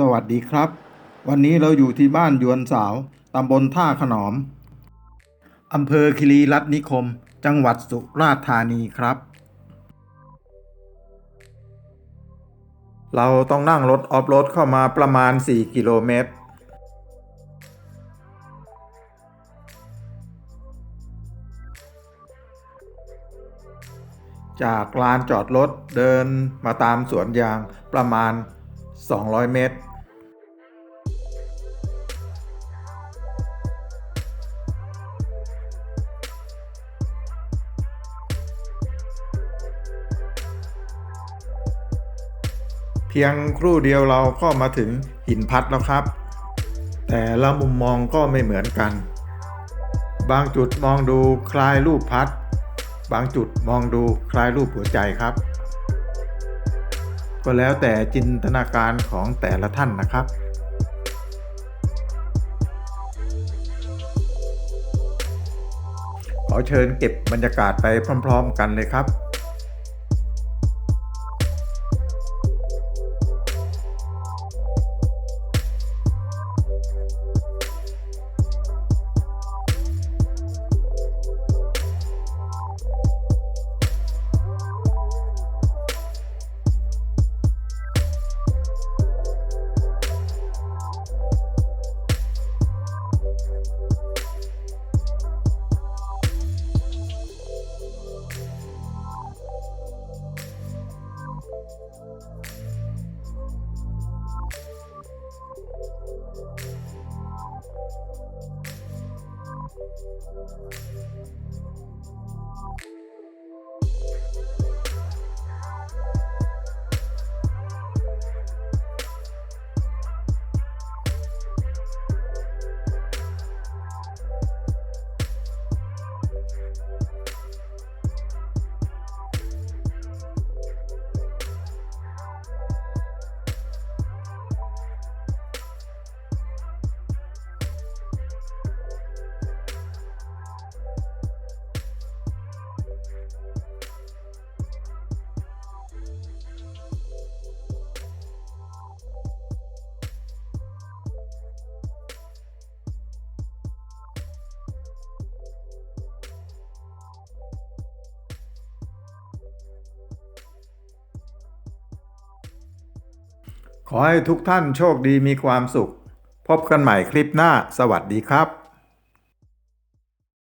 สวัสดีครับ วันนี้เราอยู่ที่บ้านยวนสาว ตำบลท่าขนอม อำเภอคิรีรัตนิคม จังหวัดสุราษฎร์ธานีครับ เราต้องนั่งรถออฟโรดเข้ามาประมาณ 4 กิโลเมตร จากลานจอดรถเดินมาตามสวนยางประมาณ 200 เมตร เพียงครู่เดียวเราก็มาถึงหินพัดแล้วครับ แต่ละมุมมองก็ไม่เหมือนกัน บางจุดมองดูคล้ายรูปพัด บางจุดมองดูคล้ายรูปหัวใจครับ ก็แล้วแต่จินตนาการของแต่ละท่านนะครับขอเชิญเก็บบรรยากาศไปพร้อม ๆ กันเลยครับ ขอให้ทุกท่านโชคดีมีความสุข พบกันใหม่คลิปหน้า สวัสดีครับ